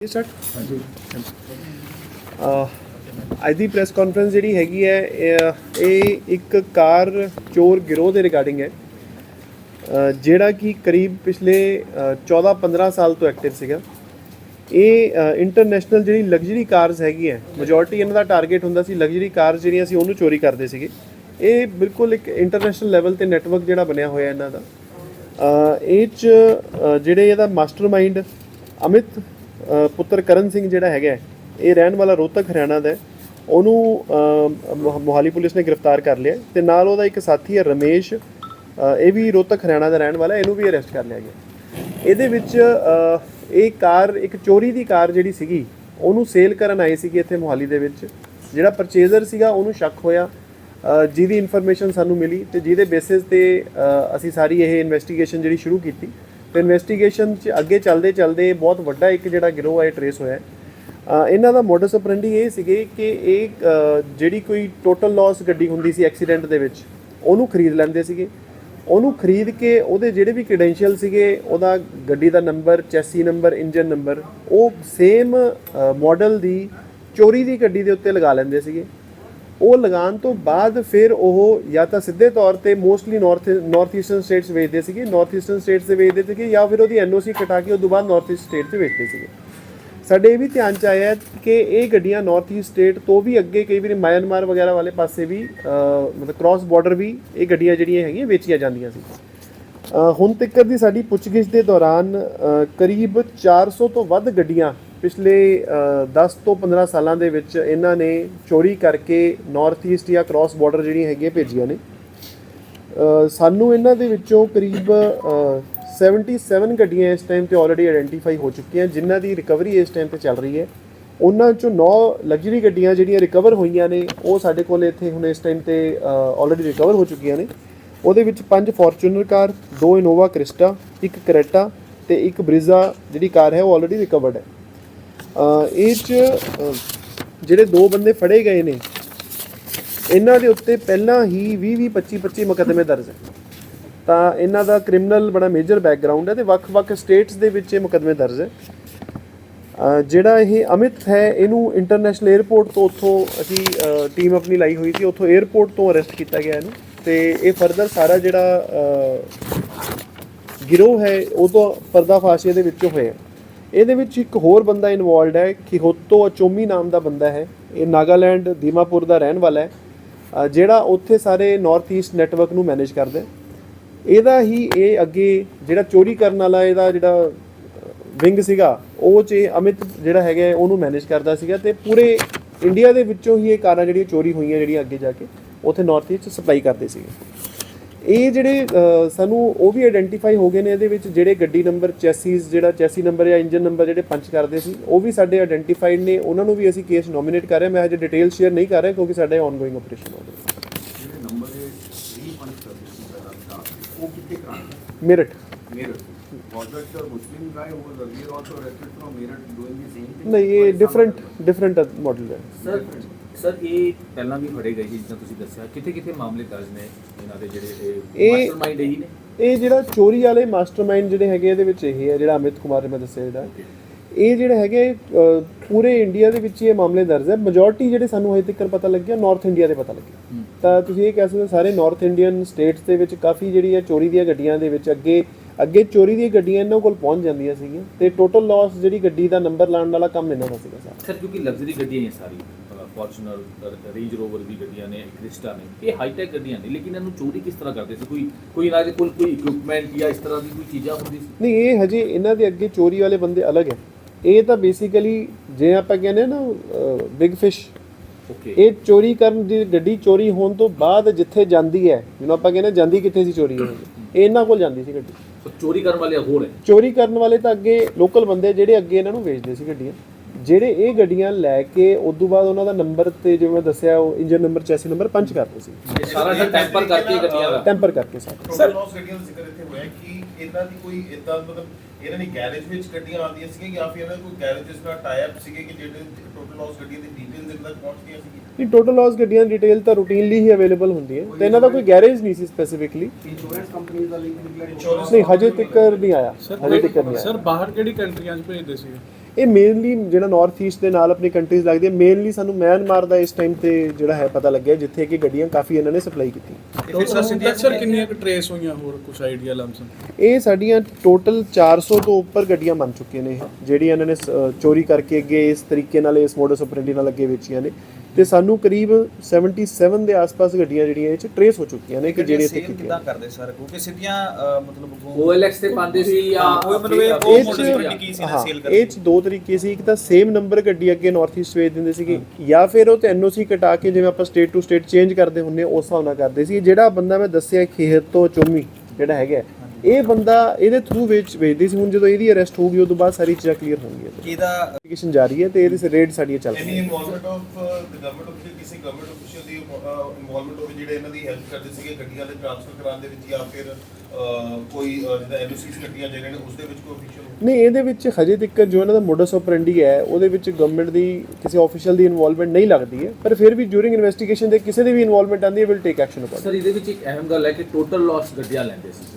ਇਹ sir uh, ਅੱਜ ਦੀ press conference ਜਿਹੜੀ ਹੈਗੀ ਹੈ, ਇਹ- ਇੱਕ ਕਾਰ ਚੋਰ ਗਿਰੋਹ ਦੇ ਰਿਗਾਰਡਿੰਗ ਹੈ। ਜਿਹੜਾ ਕਿ ਕਰੀਬ ਪਿਛਲੇ 14-15 ਸਾਲ ਤੋਂ ਐਕਟਿਵ ਸੀਗਾ। ਇਹ ਇੰਟਰਨੈਸ਼ਨਲ ਜਿਹੜੀ ਲਗਜ਼ਰੀ ਕਾਰਸ ਹੈਗੀ ਹੈ ਮੈਜੋਰਟੀ ਇਹਨਾਂ ਦਾ ਟਾਰਗੇਟ ਹੁੰਦਾ ਸੀ ਲਗਜ਼ਰੀ ਕਾਰਸ ਜਿਹੜੀਆਂ ਸੀ ਉਹਨੂੰ ਚੋਰੀ ਕਰਦੇ ਸੀਗੇ। ਇਹ ਬਿਲਕੁਲ ਇੱਕ ਇੰਟਰਨੈਸ਼ਨਲ ਲੈਵਲ ਤੇ ਨੈਟਵਰਕ ਜਿਹੜਾ ਬਣਿਆ ਹੋਇਆ ਇਹਨਾਂ ਦਾ। ਇਹ ਚ ਜਿਹੜੇ ਇਹਦਾ ਮਾਸਟਰਮਾਈਂਡ ਅਮਿਤ ਪੁੱਤਰ ਕਰਨ ਸਿੰਘ ਜਿਹੜਾ ਹੈਗਾ ਇਹ ਰਹਿਣ ਵਾਲਾ ਰੋਹਤਕ ਹਰਿਆਣਾ ਦਾ ਉਹਨੂੰ ਮੋਹਾਲੀ ਪੁਲਿਸ ਨੇ ਗ੍ਰਿਫਤਾਰ ਕਰ ਲਿਆ ਤੇ ਨਾਲ ਉਹਦਾ ਇੱਕ ਸਾਥੀ ਹੈ ਰਮੇਸ਼ ਇਹ ਵੀ ਰੋਹਤਕ ਹਰਿਆਣਾ ਦਾ ਰਹਿਣ ਵਾਲਾ ਇਹਨੂੰ ਵੀ ਅਰੈਸਟ ਕਰ ਲਿਆ ਗਿਆ ਇਹਦੇ ਵਿੱਚ ਇਹ ਕਾਰ, ਇੱਕ ਚੋਰੀ ਦੀ ਕਾਰ ਜਿਹੜੀ ਸੀਗੀ, ਉਹਨੂੰ ਸੇਲ ਕਰਨ ਆਏ ਸੀਗੇ ਇੱਥੇ ਮੋਹਾਲੀ ਦੇ ਵਿੱਚ। ਜਿਹੜਾ ਪਰਚੇਜ਼ਰ ਸੀਗਾ, ਉਹਨੂੰ ਸ਼ੱਕ ਹੋਇਆ ਜਿਹਦੀ ਇਨਫੋਰਮੇਸ਼ਨ ਸਾਨੂੰ ਮਿਲੀ ਤੇ ਜਿਹਦੇ ਬੇਸਿਸ ਤੇ ਅਸੀਂ ਸਾਰੀ ਇਹ ਇਨਵੈਸਟੀਗੇਸ਼ਨ ਜਿਹੜੀ ਸ਼ੁਰੂ ਕੀਤੀ। ਤੇ ਇਨਵੈਸਟੀਗੇਸ਼ਨ 'ਚ ਅੱਗੇ ਚੱਲਦੇ ਚੱਲਦੇ ਬਹੁਤ ਵੱਡਾ ਇੱਕ ਜਿਹੜਾ ਗਿਰੋਹ ਹੈ ਟਰੇਸ ਹੋਇਆ ਇਹਨਾਂ ਦਾ ਮੋਡਸ ਆਪਰੈਂਡੀ ਇਹ ਸੀਗੇ ਕਿ ਇਹ ਜਿਹੜੀ ਕੋਈ ਟੋਟਲ ਲਾਸ ਗੱਡੀ ਹੁੰਦੀ ਸੀ ਐਕਸੀਡੈਂਟ ਦੇ ਵਿੱਚ, ਉਹਨੂੰ ਖਰੀਦ ਲੈਂਦੇ ਸੀਗੇ। ਉਹਨੂੰ ਖਰੀਦ ਕੇ ਉਹਦੇ ਜਿਹੜੇ ਵੀ ਕ੍ਰੈਡੈਂਸ਼ੀਅਲ ਸੀਗੇ, ਉਹਦਾ ਗੱਡੀ ਦਾ number chassis number engine number ਉਹ ਸੇਮ ਮਾਡਲ ਦੀ ਚੋਰੀ ਦੀ ਗੱਡੀ ਦੇ ਉੱਤੇ ਲਗਾ ਲੈਂਦੇ ਸੀਗੇ। ਉਹ ਲਗਾਉਣ ਤੋਂ ਬਾਅਦ ਫਿਰ ਉਹ ਜਾਂ ਤਾਂ ਸਿੱਧੇ ਤੌਰ ਤੇ mostly north north eastern states ਵੇਚਦੇ ਸੀਗੇ ਨਾਰਥ ਈਸਟਰਨ ਸਟੇਟਸ ਦੇ ਵੇਚਦੇ ਸੀਗੇ ਜਾਂ ਫਿਰ ਉਹਦੀ ਐਨਓਸੀ ਕਟਾ ਕੇ ਉਸ ਤੋਂ ਬਾਅਦ ਨਾਰਥ ਈਸਟ ਸਟੇਟ 'ਚ ਵੇਚਦੇ ਸੀਗੇ। ਸਾਡੇ ਇਹ ਵੀ ਧਿਆਨ ਚ ਆਇਆ ਕਿ ਇਹ ਗੱਡੀਆਂ ਨਾਰਥ ਈਸਟ ਸਟੇਟ ਤੋਂ ਵੀ ਅੱਗੇ ਕਈ ਵਾਰੀ ਮਿਆਂਮਾਰ ਵਗੈਰਾ ਵਾਲੇ ਪਾਸੇ ਵੀ ਮਤਲਬ ਕ੍ਰਾਸ ਬਾਰਡਰ ਵੀ ਇਹ ਗੱਡੀਆਂ ਜਿਹੜੀਆਂ ਹੈਗੀਆਂ ਵੇਚੀਆਂ ਜਾਂਦੀਆਂ ਸੀ। ਹੁਣ ਤੱਕ ਦੀ ਸਾਡੀ ਪੁੱਛਗਿੱਛ ਦੇ ਦੌਰਾਨ ਅਹ, ਕਰੀਬ 400 ਤੋਂ ਵੱਧ ਗੱਡੀਆਂ ਪਿਛਲੇ ਅਹ, 10 ਤੋਂ 15 ਸਾਲਾਂ ਦੇ ਵਿੱਚ ਇਹਨਾਂ ਨੇ ਚੋਰੀ ਕਰਕੇ ਨਾਰਥ ਈਸਟ ਜਾਂ ਕ੍ਰਾਸ ਬਾਰਡਰ ਜਿਹੜੀਆਂ ਹੈਗੀਆਂ ਭੇਜੀਆਂ ਨੇ। ਸਾਨੂੰ ਇਹਨਾਂ ਦੇ ਵਿੱਚੋਂ ਕਰੀਬ ਅਹ, 77 ਗੱਡੀਆਂ ਇਸ ਟਾਈਮ ਤੇ ਆਲਰੇਡੀ ਆਇਡੈਂਟੀਫਾਈ ਹੋ ਚੁੱਕੀਆਂ ਜਿਨ੍ਹਾਂ ਦੀ ਰਿਕਵਰੀ ਇਸ ਟਾਈਮ ਤੇ ਚੱਲ ਰਹੀ ਹੈ। ਉਹਨਾਂ ਚੋਂ 9 ਲਗਜ਼ਰੀ ਗੱਡੀਆਂ ਜਿਹੜੀਆਂ ਰਿਕਵਰ ਹੋਈਆਂ ਨੇ ਉਹ ਸਾਡੇ ਕੋਲ ਇੱਥੇ ਹੁਣ ਇਸ ਟਾਈਮ ਤੇ ਆਲਰੇਡੀ ਰਿਕਵਰ ਹੋ ਚੁੱਕੀਆਂ ਨੇ। ਉਹਦੇ ਵਿੱਚ ਪੰਜ ਫੋਰਚੂਨਰ ਕਾਰ ਦੋ ਇਨੋਵਾ ਕ੍ਰਿਸਟਾ ਇੱਕ ਕਰੇਟਾ ਤੇ ਇੱਕ ਬ੍ਰਿਜ਼ਾ ਜਿਹੜੀ ਕਾਰ ਹੈ ਉਹ ਆਲਰੇਡੀ ਰਿਕਵਰਡ ਹੈ। ਇਹ ਚ ਜਿਹੜੇ ਦੋ ਬੰਦੇ ਫੜੇ ਗਏ ਨੇ, ਇਹਨਾਂ ਦੇ ਉੱਤੇ ਪਹਿਲਾਂ ਹੀ 20 20 25 25 ਮੁਕੱਦਮੇ ਦਰਜ ਹੈ। ਤਾਂ ਇਹਨਾਂ ਦਾ ਕ੍ਰਿਮੀਨਲ ਬੜਾ ਮੇਜਰ ਬੈਕਗ੍ਰਾਉਂਡ ਹੈ ਤੇ ਵੱਖ-ਵੱਖ ਸਟੇਟਸ ਦੇ ਵਿੱਚ ਇਹ ਮੁਕੱਦਮੇ ਦਰਜ ਹੈ। ਜਿਹੜਾ ਇਹ ਅਮਿਤ ਹੈ, ਇਹਨੂੰ ਇੰਟਰਨੈਸ਼ਨਲ 에ਅਰਪੋਰਟ ਤੋਂ ਉੱਥੋਂ ਅਸੀਂ ਟੀਮ ਆਪਣੀ ਲਾਈ ਹੋਈ ਸੀ, ਉੱਥੋਂ 에ਅਰਪੋਰਟ ਤੋਂ ਅਰੈਸਟ ਕੀਤਾ ਗਿਆ ਇਹਨੂੰ। ਤੇ ਇਹ ਫਰਦਰ ਸਾਰਾ ਜਿਹੜਾ ਗਿਰੋਹ ਹੈ, ਉਹ ਤੋਂ ਪਰਦਾਫਾਸ਼ ਦੇ ਵਿੱਚੋਂ ਹੋਇਆ। ਇਹਦੇ ਵਿੱਚ ਇੱਕ ਹੋਰ ਬੰਦਾ ਇਨਵੋਲਡ ਹੈ, ਖਿਹੋਤੋ ਅਚੋਮੀ ਨਾਮ ਦਾ ਬੰਦਾ ਹੈ। ਇਹ ਨਾਗਾਲੈਂਡ, ਦੀਮਾਪੁਰ ਦਾ ਰਹਿਣ ਵਾਲਾ ਹੈ। ਜਿਹੜਾ ਉੱਥੇ ਸਾਰੇ ਨਾਰਥ ਈਸਟ ਨੈਟਵਰਕ ਨੂੰ ਮੈਨੇਜ ਕਰਦਾ ਇਹਦਾ ਹੀ ਇਹ ਅੱਗੇ ਜਿਹੜਾ ਚੋਰੀ ਕਰਨ ਵਾਲਾ ਇਹਦਾ ਜਿਹੜਾ ਵਿੰਗ ਸੀਗਾ, ਉਹ ਚ ਇਹ ਅਮਿਤ ਜਿਹੜਾ ਹੈਗਾ ਉਹਨੂੰ ਮੈਨੇਜ ਕਰਦਾ ਸੀਗਾ ਤੇ ਪੂਰੇ ਇੰਡੀਆ ਦੇ ਵਿੱਚੋਂ ਹੀ ਇਹ ਕਾਰਾਂ ਜਿਹੜੀਆਂ ਚੋਰੀ ਹੋਈਆਂ ਜਿਹੜੀਆਂ ਅੱਗੇ ਜਾ ਕੇ ਉੱਥੇ ਨਾਰਥ ਈਸਟ ਸਪਲਾਈ ਕਰਦੇ ਸੀਗੇ। ਇਹ ਜਿਹੜੇ ਸਾਨੂੰ ਉਹ ਵੀ ਆਇਡੈਂਟੀਫਾਈ ਹੋ ਗਏ ਨੇ ਇਹਦੇ ਵਿੱਚ ਜਿਹੜੇ ਗੱਡੀ ਨੰਬਰ ਚੈਸੀਸ ਜਿਹੜਾ ਚੈਸੀ ਨੰਬਰ ਜਾਂ ਇੰਜਨ ਨੰਬਰ ਜਿਹੜੇ ਪੰਚ ਕਰਦੇ ਸੀ ਉਹ ਵੀ ਸਾਡੇ ਆਇਡੈਂਟੀਫਾਈਡ ਨੇ। ਉਹਨਾਂ ਨੂੰ ਵੀ ਅਸੀਂ ਕੇਸ ਨੋਮੀਨੇਟ ਕਰ ਰਹੇ ਹਾਂ। ਮੈਂ ਹਜੇ ਡਿਟੇਲ ਸ਼ੇਅਰ ਨਹੀਂ ਕਰ ਰਿਹਾ ਕਿਉਂਕਿ ਸਾਡਾ ਆਨਗੋਇੰਗ ਆਪਰੇਸ਼ਨ ਹੋ ਰਿਹਾ ਜਿਹੜੇ ਨੰਬਰ ਦੇ 3 ਪੰਜ ਕਰਦੇ ਸੀ ਪਹਿਲਾਂ ਦਾ ਉਹ ਕਿੱਥੇ ਕਰਾਂਗੇ ਮੇਰਠ ਮੇਰਠ? ਨਹੀਂ ਇਹ ਡਿਫਰੈਂਟ ਡਿਫਰੈਂਟ ਮਾਡਲ ਹੈ। ਸਰ ਸਰ ਇਹ ਪਹਿਲਾਂ ਵੀ ਫੜੇ ਗਏ ਸੀ ਜਿੱਦਾਂ ਤੁਸੀਂ ਦੱਸਿਆ। ਕਿੱਥੇ ਕਿੱਥੇ ਮਾਮਲੇ ਦਰਜ ਨੇ ਇਹਨਾਂ ਦੇ ਜਿਹੜੇ ਮਾਸਟਰਮਾਈਂਡ ਇਹੀ ਨੇ? ਇਹ ਜਿਹੜਾ ਚੋਰੀ ਵਾਲੇ ਮਾਸਟਰਮਾਈਂਡ ਜਿਹੜੇ ਹੈਗੇ ਇਹਦੇ ਵਿੱਚ ਇਹ ਹੈ ਜਿਹੜਾ ਅਮਿਤ ਕੁਮਾਰ ਨੇ ਮੈਂ ਦੱਸਿਆ ਜਿਹੜਾ ਇਹ ਜਿਹੜਾ ਹੈਗੇ ਪੂਰੇ ਇੰਡੀਆ ਦੇ ਵਿੱਚ ਹੀ ਇਹ ਮਾਮਲੇ ਦਰਜ ਹੈ। ਮੈਜੋਰਟੀ ਜਿਹੜੇ ਸਾਨੂੰ ਹਜੇ ਤੱਕ ਪਤਾ ਲੱਗਿਆ ਨਾਰਥ ਇੰਡੀਆ ਦੇ ਪਤਾ ਲੱਗਿਆ। ਤਾਂ ਤੁਸੀਂ ਇਹ ਕਹਿ ਸਕਦੇ ਹੋ ਸਾਰੇ ਨਾਰਥ ਇੰਡੀਅਨ ਸਟੇਟਸ ਦੇ ਵਿੱਚ ਕਾਫੀ ਜਿਹੜੀ ਹੈ ਚੋਰੀ ਦੀਆਂ ਗੱਡੀਆਂ ਦੇ ਵਿੱਚ ਅੱਗੇ ਅੱਗੇ ਚੋਰੀ ਦੀਆਂ ਗੱਡੀਆਂ ਇਹਨਾਂ ਕੋਲ ਪਹੁੰਚ ਜਾਂਦੀਆਂ ਸੀਗੀਆਂ। ਤੇ ਟੋਟਲ ਲਾਸ ਜਿਹੜੀ ਗੱਡੀ ਦਾ ਨੰਬਰ ਲਾਉਣ ਵਾਲਾ ਕੰਮ ਇਹਨਾਂ ਦਾ ਸੀਗਾ ਸਾਰਾ। ਕਿਉਂਕਿ ਲਗਜ਼ਰੀ ਗੱਡੀਆਂ ਇਹ ਸਾਰੀ ਫੋਰਚੂਨਰ ਰੇਂਜ ਰੋਵਰ ਦੀ ਗੱਡੀਆਂ ਨੇ ਕ੍ਰਿਸਟਾ ਨੇ ਇਹ ਹਾਈ ਟੈਕ ਗੱਡੀਆਂ ਨੇ ਲੇਕਿਨ ਇਹਨੂੰ ਚੋਰੀ ਕਿਸ ਤਰ੍ਹਾਂ ਕਰਦੇ ਸੀ? ਕੋਈ ਕੋਈ ਇਹਨਾਂ ਦੇ ਕੋਲ ਕੋਈ ਇਕਵਿਪਮੈਂਟ ਜਾਂ ਇਸ ਤਰ੍ਹਾਂ ਦੀ ਕੋਈ ਚੀਜ਼ਾਂ ਹੁੰਦੀ ਸੀ? ਨਹੀਂ ਇਹ ਹਜੇ ਇਹਨਾਂ ਦੇ ਅੱਗੇ ਚੋਰੀ ਵਾਲੇ ਬੰਦੇ ਅਲੱਗ ਹੈ। ਇਹ ਤਾਂ ਬੇਸਿਕਲੀ ਜੇ ਆਪਾਂ ਕਹਿੰਦੇ ਨਾ ਬਿਗ ਫਿਸ਼ ਓਕੇ ਇਹ ਚੋਰੀ ਕਰਨ ਦੀ ਗੱਡੀ ਚੋਰੀ ਹੋਣ ਤੋਂ ਬਾਅਦ ਜਿੱਥੇ ਜਾਂਦੀ ਹੈ ਜਿਹਨੂੰ ਆਪਾਂ ਕਹਿੰਦੇ ਜਾਂਦੀ ਕਿੱਥੇ ਸੀ ਚੋਰੀ ਹੋਣ ਇਹ ਇਹਨਾਂ ਕੋਲ ਜਾਂਦੀ ਸੀ ਗੱਡੀ। ਚੋਰੀ ਕਰਨ ਵਾਲੇ ਹੋਰ ਹੈ? ਚੋਰੀ ਕਰਨ ਵਾਲੇ ਤਾਂ ਅੱਗੇ ਲੋਕਲ ਬੰਦੇ ਜਿਹੜੇ ਅੱਗੇ ਇਹਨਾਂ ਨੂੰ ਵੇਚਦੇ ਸੀ ਗੱਡੀਆਂ। ਜਿਹੜੇ ਇਹ ਗੱਡੀਆਂ ਲੈ ਕੇ ਉਸ ਤੋਂ ਬਾਅਦ ਉਹਨਾਂ ਦਾ ਨੰਬਰ ਤੇ ਜਿਵੇਂ ਮੈਂ ਦੱਸਿਆ ਉਹ engine number chassis number punch ਕਰਦੇ ਸੀ। ਇਹ ਸਾਰਾ ਜਿਹੜਾ ਟੈਂਪਰ ਕਰਕੇ ਗੱਡੀਆਂ ਦਾ। ਟੈਂਪਰ ਕਰਕੇ ਸਾਰੇ। ਟੋਟਲ ਲਾਸ ਗੱਡੀਆਂ ਦਾ ਜ਼ਿਕਰ ਇੱਥੇ ਹੋਇਆ ਕਿ ਇਹਨਾਂ ਦੀ ਕੋਈ ਇਦਾਂ ਮਤਲਬ ਇਹਨਾਂ ਦੀ ਗੈਰੇਜ ਵਿੱਚ ਗੱਡੀਆਂ ਆਉਂਦੀਆਂ ਸੀਗੀਆਂ ਜਾਂ ਫਿਰ ਇਹਨਾਂ ਕੋਈ ਗੈਰੇਜਸ ਨਾਲ ਟਾਈ ਅਪ ਸੀਗੇ ਕਿ ਜਿਹੜੇ ਟੋਟਲ ਲਾਸ ਗੱਡੀਆਂ ਦੀ ਡਿਟੇਲਸ ਇਹਨਾਂ ਤੱਕ ਪਹੁੰਚ ਗਈਆਂ ਸੀਗੀਆਂ? ਨਹੀਂ ਟੋਟਲ ਲਾਸ ਗੱਡੀਆਂ ਦੀ ਡਿਟੇਲ ਤਾਂ ਰੂਟੀਨਲੀ ਹੀ ਅਵੇਲੇਬਲ ਹੁੰਦੀ ਹੈ। ਤੇ ਇਹਨਾਂ ਦਾ ਕੋਈ ਗੈਰੇਜ ਨਹੀਂ ਸੀ ਸਪੈਸੀਫਿਕਲੀ ਇੰਸ਼ੋਰੈਂਸ ਕੰਪਨੀ ਦਾ ਲਿੰਕ ਨਿਕਲਿਆ। ਇੰਸ਼ੋਰੈਂਸ ਨਹੀਂ ਹਜੇ ਤੱਕ ਨਹੀਂ ਆਇਆ। ਹਜੇ ਤੱਕ ਨਹੀਂ ਆਇਆ। ਸਰ ਬਾਹਰ ਕਿਹੜੀ ਕੰਟਰੀਆਂ 'ਚ ਭੇਜਦੇ ਸੀ ਇਹ ਮੇਨਲੀ ਜਿਹੜਾ ਨਾਰਥ ਈਸਟ ਦੇ ਨਾਲ ਆਪਣੀ ਕੰਟਰੀਜ਼ ਲੱਗਦੀ ਹੈ ਮੇਨਲੀ ਸਾਨੂੰ ਮਿਆਂਮਾਰ ਦਾ ਇਸ ਟਾਈਮ ਤੇ ਜਿਹੜਾ ਹੈ ਪਤਾ ਲੱਗਿਆ ਜਿੱਥੇ ਕਿ ਗੱਡੀਆਂ ਕਾਫੀ ਇਹਨਾਂ ਨੇ ਸਪਲਾਈ ਕੀਤੀ। ਤੇ ਸਰ ਸਿੱਧੀਆਂ ਸਰ ਕਿੰਨੀਆਂ ਕੁ ਟਰੇਸ ਹੋਈਆਂ ਹੋਰ ਕੁਝ ਆਈਡੀਆ ਲਮਸਮ ਇਹ ਸਾਡੀਆਂ ਟੋਟਲ 400 ਤੋਂ ਉੱਪਰ ਗੱਡੀਆਂ ਬਣ ਚੁੱਕੀਆਂ ਨੇ ਇਹ, ਜਿਹੜੀਆਂ ਇਹਨਾਂ ਨੇ ਚੋਰੀ ਕਰਕੇ ਅੱਗੇ ਇਸ ਤਰੀਕੇ ਨਾਲ ਇਸ ਮੋਡਸ ਆਪਰੈਂਡੀ ਨਾਲ ਅੱਗੇ ਵੇਚੀਆਂ ਨੇ। ਤੇ ਸਾਨੂੰ ਕਰੀਬ 77 ਦੇ ਆਸ-ਪਾਸ ਗੱਡੀਆਂ ਜਿਹੜੀਆਂ ਇਹ ਚ ਟਰੇਸ ਹੋ ਚੁੱਕੀਆਂ ਨੇ ਕਿ ਜਿਹੜੀਆਂ ਇੱਥੇ ਸੇਲ ਕੀਤੀਆਂ ਕਿਦਾਂ ਕਰਦੇ ਸਰ? ਕਿਉਂਕਿ ਸਿੱਧੀਆਂ ਮਤਲਬ OLX ਤੇ ਪਾਉਂਦੇ ਸੀ ਜਾਂ ਕੋਈ ਮਤਲਬ ਇਹ ਇਹ ਚ ਆਪਰੈਂਡੀ ਕੀ ਸੀ ਨਾ ਹਾਂ, sale ਇਹ ਕਰਦੇ ਚ ਦੋ ਤਰੀਕੇ ਸੀ, ਇੱਕ ਤਾਂ ਸੇਮ ਨੰਬਰ ਗੱਡੀ ਅੱਗੇ ਨਾਰਥ ਈਸਟ ਵੇਚ ਦਿੰਦੇ ਸੀਗੇ, ਜਾਂ ਫਿਰ ਉਹ ਤੇ ਐਨਓਸੀ ਕਟਾ ਕੇ ਜਿਵੇਂ ਆਪਾਂ ਸਟੇਟ ਟੂ ਸਟੇਟ ਚੇਂਜ ਕਰਦੇ ਹੁੰਨੇ ਉਸ ਹਿਸਾਬ ਨਾਲ ਕਰਦੇ ਸੀ। ਜਿਹੜਾ ਬੰਦਾ ਮੈਂ ਦੱਸਿਆ ਖੇਤ ਤੋਂ ਚੁੰਮੀ, ਜਿਹੜਾ ਹੈਗਾ ਇਹ ਬੰਦਾ ਇਹਦੇ ਥਰੂ ਵੇਚ ਵੇਚਦੀ ਸੀ ਹੁਣ ਜਦੋਂ ਇਹਦੀ ਅਰੈਸਟ ਹੋ ਗਈ ਉਦੋਂ ਬਾਅਦ ਸਾਰੀ ਚੀਜ਼ਾਂ ਕਲੀਅਰ ਹੋਣਗੀਆਂ। ਕਿਹਦਾ? ਐਪਲੀਕੇਸ਼ਨ ਜਾਰੀ ਹੈ ਤੇ ਇਹਦੇ ਰੇਡ ਸਾਡੀਆਂ ਚੱਲ ਐਨੀ ਰਹੀਆਂ। Involvement of the government of ਕਿਸੇ ਗਵਰਨਮੈਂਟ ਅਫੀਸ਼ੀਅਲ ਦੀ ਇਨਵੋਲਵਮੈਂਟ ਹੋਵੇ ਜਿਹੜੇ ਇਹਨਾਂ ਦੀ ਹੈਲਪ ਕਰਦੇ ਸੀਗੇ ਗੱਡੀਆਂ ਦੇ ਟ੍ਰਾਂਸਫਰ ਕਰਾਉਣ ਦੇ ਵਿੱਚ ਜਾਂ ਫਿਰ ਕੋਈ ਅਹ, ਜਿੱਦਾਂ ਐਨਓਸੀਸ ਗੱਡੀਆਂ ਜਿਹੜੇ ਨੇ ਉਸ ਦੇ ਵਿੱਚ ਕੋਈ ਅਫੀਸ਼ੀਅਲ ਨਹੀਂ ਇਹਦੇ ਵਿੱਚ ਹਜੇ ਤੱਕ ਜੋ ਇਹਨਾਂ ਦਾ ਮੋਡਸ ਆਪਰੈਂਡੀ ਹੈ ਉਹਦੇ ਵਿੱਚ ਗਵਰਨਮੈਂਟ ਦੀ ਕਿਸੇ ਆਫੀਸ਼ੀਅਲ ਦੀ ਇਨਵੋਲਵਮੈਂਟ ਨਹੀਂ ਲੱਗਦੀ ਹੈ ਪਰ ਫਿਰ ਵੀ ਡਿਊਰਿੰਗ ਇਨਵੈਸਟੀਗੇਸ਼ਨ ਦੇ ਕਿਸੇ ਦੀ ਵੀ ਇਨਵੋਲਵਮੈਂਟ ਆਂਦੀ ਹੈ will take action upon sir ਇਹਦੇ ਵਿੱਚ ਇੱਕ ਅਹਿਮ ਗੱਲ ਹੈ ਕਿ ਟੋਟਲ ਲਾਸ ਗੱਡੀਆਂ ਲੈਂਦੇ ਸੀ।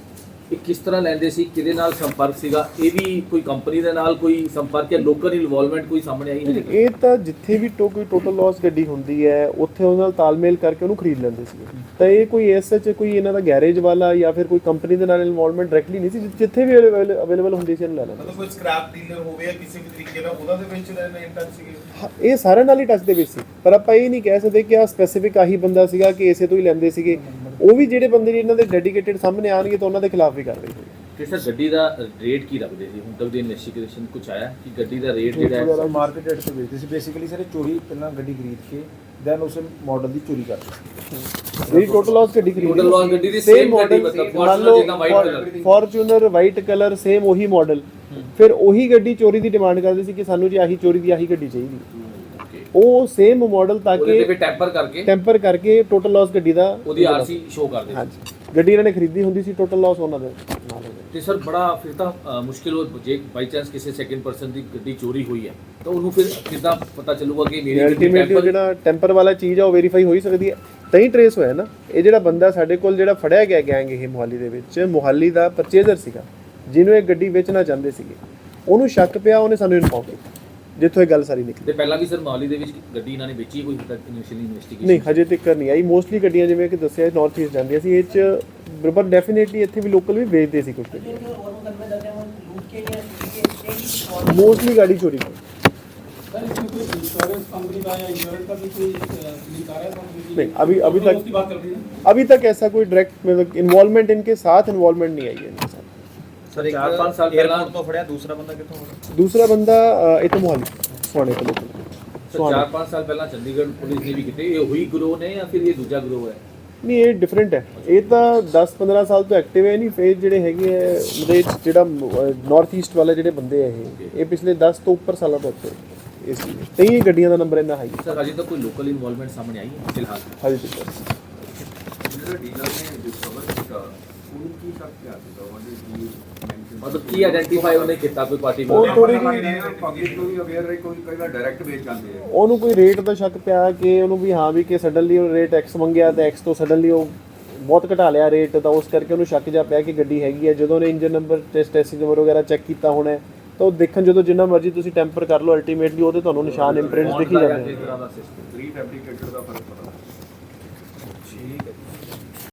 ਇਹ ਕਿਸ ਤਰ੍ਹਾਂ ਲੈਂਦੇ ਸੀ ਕਿਹਦੇ ਨਾਲ ਸੰਪਰਕ ਸੀਗਾ ਇਹ ਵੀ ਕੋਈ ਕੰਪਨੀ ਦੇ ਨਾਲ ਕੋਈ ਸੰਪਰਕ ਜਾਂ ਲੋਕਲ ਇਨਵੋਲਵਮੈਂਟ ਕੋਈ ਸਾਹਮਣੇ ਆਈ ਹੈ ਇਹ ਤਾਂ ਜਿੱਥੇ ਵੀ ਟੋ ਕੋਈ ਟੋਟਲ ਲਾਸ ਗੱਡੀ ਹੁੰਦੀ ਹੈ ਉੱਥੇ ਉਹਨਾਂ ਨਾਲ ਤਾਲਮੇਲ ਕਰਕੇ ਉਹਨੂੰ ਖਰੀਦ ਲੈਂਦੇ ਸੀਗੇ। ਤਾਂ ਇਹ ਕੋਈ ਐਸ ਸੱਚ ਕੋਈ ਇਹਨਾਂ ਦਾ ਗੈਰੇਜ ਵਾਲਾ ਜਾਂ ਫਿਰ ਕੋਈ ਕੰਪਨੀ ਦੇ ਨਾਲ ਇਨਵੋਲਵਮੈਂਟ ਡਾਇਰੈਕਟਲੀ ਨਹੀਂ ਸੀ ਜਿੱਥੇ ਵੀ ਅਵੇਲੇਬਲ ਹੁੰਦੀ ਸੀ ਇਹਨੂੰ ਲੈ ਲੈਂਦੇ ਮਤਲਬ ਕੋਈ ਸਕ੍ਰੈਪ ਡੀਲਰ ਹੋਵੇ ਜਾਂ ਕਿਸੇ ਵੀ ਤਰੀਕੇ ਨਾਲ ਉਹਨਾਂ ਦੇ ਵਿੱਚ ਰਹਿਣਾ ਇੰਟੈਂਸ ਸੀਗੇ? ਹਾਂ, ਇਹ ਸਾਰਿਆਂ ਨਾਲ ਹੀ ਟੱਚ ਦੇ ਵਿੱਚ ਸੀ। ਪਰ ਆਪਾਂ ਇਹ ਨਹੀਂ ਕਹਿ ਸਕਦੇ ਕਿ ਆ ਸਪੈਸੀਫਿਕ ਆਹੀ ਬੰਦਾ ਸੀਗਾ ਕਿ ਇਸੇ ਤੋਂ ਹੀ ਲੈਂਦੇ ਸੀਗੇ। ਉਹ ਵੀ ਜਿਹੜੇ ਬੰਦੇ ਨੇ ਇਹਨਾਂ ਦੇ ਡੈਡੀਕੇਟਿਡ ਸਾਹਮਣੇ ਆਣਗੇ ਤਾਂ ਉਹਨਾਂ ਦੇ ਖਿਲਾਫ ਵੀ ਕਾਰਵਾਈ ਹੋਏਗੀ ਕਿ ਸਰ ਗੱਡੀ ਦਾ ਰੇਟ ਕੀ ਰੱਖਦੇ ਸੀ? ਹੁਣ ਤੱਕ ਦੀ ਇਨਵੈਸਟੀਗੇਸ਼ਨ ਕੁਝ ਆਇਆ ਕਿ ਗੱਡੀ ਦਾ ਰੇਟ ਜਿਹੜਾ ਹੈ? ਮਾਰਕੀਟ ਰੇਟ ਤੇ ਵੇਚਦੇ ਸੀ। ਬੇਸਿਕਲੀ ਸਾਰੇ ਚੋਰੀ ਪਹਿਲਾਂ ਗੱਡੀ ਖਰੀਦ ਕੇ ਦੈਨ ਉਸ ਮਾਡਲ ਦੀ ਚੋਰੀ ਕਰਦੇ ਜਿਹੜੀ ਟੋਟਲ ਲਾਸ ਗੱਡੀ ਖਰੀਦੀ Total loss ਗੱਡੀ ਦੀ ਗੱਡੀ model, ਮਤਲਬ ਲਓ ਜਿੱਦਾਂ white colour। Fortuner white colour same ਉਹੀ ਮਾਡਲ ਫਿਰ ਉਹੀ ਗੱਡੀ ਚੋਰੀ ਦੀ ਡਿਮਾਂਡ ਕਰਦੇ ਸੀ ਕਿ ਸਾਨੂੰ ਜੀ ਆਹੀ ਚੋਰੀ ਦੀ ਆਹੀ ਗੱਡੀ ਚਾਹੀਦੀ ਉਹ ਸੇਮ ਮਾਡਲ ਤਾਂ ਉਹਦੇ ਤੇ ਕਿ ਟੈਂਪਰ ਕਰਕੇ ਟੈਂਪਰ ਕਰਕੇ ਟੋਟਲ ਲਾਸ ਗੱਡੀ ਦਾ ਉਹਦੀ ਆਰਸੀ ਸ਼ੋ ਕਰਦੇ ਸੀ ਹਾਂਜੀ। ਗੱਡੀ ਇਹਨਾਂ ਨੇ ਖਰੀਦੀ ਹੁੰਦੀ ਸੀ ਟੋਟਲ ਲਾਸ ਉਹਨਾਂ ਦੇ ਤੇ ਸਰ ਬੜਾ ਫਿਰ ਤਾਂ ਮੁਸ਼ਕਿਲ ਹੋ ਜੇ ਬਾਈ ਚਾਂਸ ਕਿਸੇ ਸੈਕਿੰਡ ਪਰਸਨ ਦੀ ਗੱਡੀ ਚੋਰੀ ਹੋਈ ਹੈ ਤਾਂ ਉਹਨੂੰ ਫਿਰ ਕਿੱਦਾਂ ਪਤਾ ਚੱਲੂਗਾ ਕਿ ਮੇਰੀ temper- ਜਿਹੜਾ ਟੈਂਪਰ ਵਾਲਾ ਚੀਜ਼ ਆ ਉਹ ਵੈਰੀਫਾਈ ਹੋ ਹੀ ਸਕਦੀ ਹੈ। ਤਾਂ ਹੀ ਟਰੇਸ ਹੋਇਆ ਨਾ। ਇਹ ਜਿਹੜਾ ਬੰਦਾ ਸਾਡੇ ਕੋਲ ਜਿਹੜਾ ਫੜਿਆ ਗਿਆ ਗੈਂਗ ਇਹ ਮੁਹਾਲੀ ਦੇ ਵਿੱਚ ਮੁਹਾਲੀ ਦਾ ਪਰਚੇਜ਼ਰ ਸੀਗਾ ਜਿਹਨੂੰ ਇਹ ਗੱਡੀ ਵੇਚਣਾ ਚਾਹੁੰਦੇ ਸੀਗੇ। ਉਹਨੂੰ ਸ਼ੱਕ ਪਿਆ ਉਹਨੇ ਸਾਨੂੰ ਇਨਫੋਰਮ ਕੀਤਾ। ਜਿੱਥੋਂ ਇਹ ਗੱਲ ਸਾਰੀ ਨਿਕਲੀ ਤੇ ਪਹਿਲਾਂ ਵੀ ਸਰ ਮੌਲੀ ਦੇ ਵਿੱਚ ਗੱਡੀ ਇਹਨਾਂ ਨੇ ਵੇਚੀ ਕੋਈ ਤੱਕ ਇਨੀਸ਼ੀਅਲੀ ਇਨਵੈਸਟੀਗੇਸ਼ਨ ਨਹੀਂ ਹਜੇ ਤੱਕ ਨਹੀਂ ਆਈ ਮੋਸਟਲੀ ਗੱਡੀਆਂ ਜਿਵੇਂ ਕਿ ਦੱਸਿਆ ਨਾਰਥ ਈਸਟ ਜਾਂਦੀਆਂ ਸੀ ਇਹ ਚ ਪਰ ਡੈਫੀਨੇਟਲੀ ਇੱਥੇ ਵੀ ਲੋਕਲ ਵੀ ਵੇਚਦੇ ਸੀ ਕੁਝ ਗੱਡੀਆਂ ਮੋਸਟਲੀ ਗਾੜੀ ਚੋਰੀ ਹੋਈ सर इसमें कोई इंश्योरेंस कंपनी का या इंश्योरेंस का भी कोई लिंक आ रहा है कंपनी नहीं, अभी- अभी तक- की बात कर रही है अभी तक ऐसा कोई डायरेक्ट मतलब इन्वॉल्वमेंट इनके साथ इन्वॉल्वमेंट नहीं आई है इनके साथ ਸਰ ਇੱਕ ਚਾਰ ਪੰਜ ਸਾਲ ਪਹਿਲਾਂ- airport ਤੋਂ ਫੜਿਆ ਦੂਸਰਾ ਬੰਦਾ ਕਿੱਥੋਂ ਫੜਿਆ? ਦੂਸਰਾ ਬੰਦਾ ਅ, ਤਾਂ ਮੁਹਾਲੀ ਸੋਹਾਣੇ ਤੋਂ ਲੋਕਲ। ਸਰ 4-5 ਸਾਲ ਪਹਿਲਾਂ ਚੰਡੀਗੜ੍ਹ ਪੁਲਿਸ ਨੇ ਵੀ ਕੀਤੇ ਇਹ ਉਹੀ ਗਰੋਹ ਨੇ ਜਾਂ ਫਿਰ ਇਹ ਦੂਜਾ ਗਰੋਹ ਹੈ? ਨਹੀਂ ਇਹ ਡਿਫਰੈਂਟ ਹੈ। ਇਹ ਤਾਂ 10-15 ਸਾਲ ਤੋਂ ਐਕਟਿਵ ਹੈ ਨਹੀਂ ਫੇਰ ਜਿਹੜੇ ਹੈਗੇ ਹੈ ਮਤਲਬ ਇਹ ਜਿਹੜਾ ਨਾਰਥ ਈਸਟ ਵਾਲੇ ਜਿਹੜੇ ਬੰਦੇ ਆ ਇਹ ਇਹ ਪਿਛਲੇ 10 ਤੋਂ ਉੱਪਰ ਸਾਲਾਂ ਤੋਂ ਐਕਟਿਵ ਇਸ ਲਈ ਤੇ ਇਹ ਗੱਡੀਆਂ ਦਾ ਨੰਬਰ ਇੰਨਾ ਹਾਈ ਹੈ ਸਰ ਅਜੇ ਤੱਕ ਕੋਈ ਲੋਕਲ ਇਨਵੋਲਵਮੈਂਟ ਸਾਹਮਣੇ ਆਈ ਹੈ ਫਿਲਹਾਲ? ਹਾਈ ਤੱਕ ਜਿਹੜਾ ਡੀਲਰ ਨੇ ਡਿਸਕਵਰ ਕੀਤਾ ਉਹਨੂੰ ਕੀ ਸ਼ੱਕ ਪਿਆ ਸੀਗਾ ਵਾਟ ਇਜ਼ ਦੀ ਮਤਲਬ ਕੀ ਆਇਡੈਂਟੀਫਾਈ ਉਹਨੇ ਕੀਤਾ ਕੋਈ ਪਾਰਟੀ ਉਹ ਥੋੜੀ ਪਬਲਿਕ ਨੂੰ ਵੀ ਅਵੇਅਰ ਰਹੇ ਕੋਈ ਕਈ ਵਾਰ ਡਾਇਰੈਕਟ ਵੇਚ ਜਾਂਦੇ ਆ। ਉਹਨੂੰ ਕੋਈ ਰੇਟ ਦਾ ਸ਼ੱਕ ਪਿਆ ਕਿ ਉਹਨੂੰ ਵੀ ਹਾਂ ਵੀ ਕਿ ਸਡਨਲੀ ਉਹ ਰੇਟ ਐਕਸ ਮੰਗਿਆ ਤੇ ਐਕਸ ਤੋਂ ਸਡਨਲੀ ਉਹ ਬਹੁਤ ਘਟਾ ਲਿਆ ਰੇਟ ਤਾਂ ਉਸ ਕਰਕੇ ਉਹਨੂੰ ਸ਼ੱਕ ਜਾ ਪਿਆ ਕਿ ਗੱਡੀ ਹੈਗੀ ਹੈ ਜਦੋਂ ਉਹਨੇ ਇੰਜਨ ਨੰਬਰ ਟੈਸਟ ਨੰਬਰ ਵਗੈਰਾ ਚੈੱਕ ਕੀਤਾ ਹੋਣਾ ਹੈ, ਤਾਂ ਉਹ ਦੇਖਣ ਜਦੋਂ ਜਿੰਨਾ ਮਰਜ਼ੀ ਤੁਸੀਂ ਟੈਂਪਰ ਕਰ ਲਓ ਅਲਟੀਮੇਟਲੀ ਉਹਦੇ ਤੁਹਾਨੂੰ ਨਿਸ਼ਾਨ ਇੰਪ੍ਰਿੰਟਸ ਦਿਖ ਜਾਂਦੇ ਇਸ ਨੇ ਤਰ੍ਹਾਂ ਦਾ ਸਿਸਟਮ ਪ੍ਰੀ ਫੈਬਰਿਕੇਟਡ ਦਾ ਫ਼ਰਕ ਪਤਾ। ਠੀਕ ਹੈ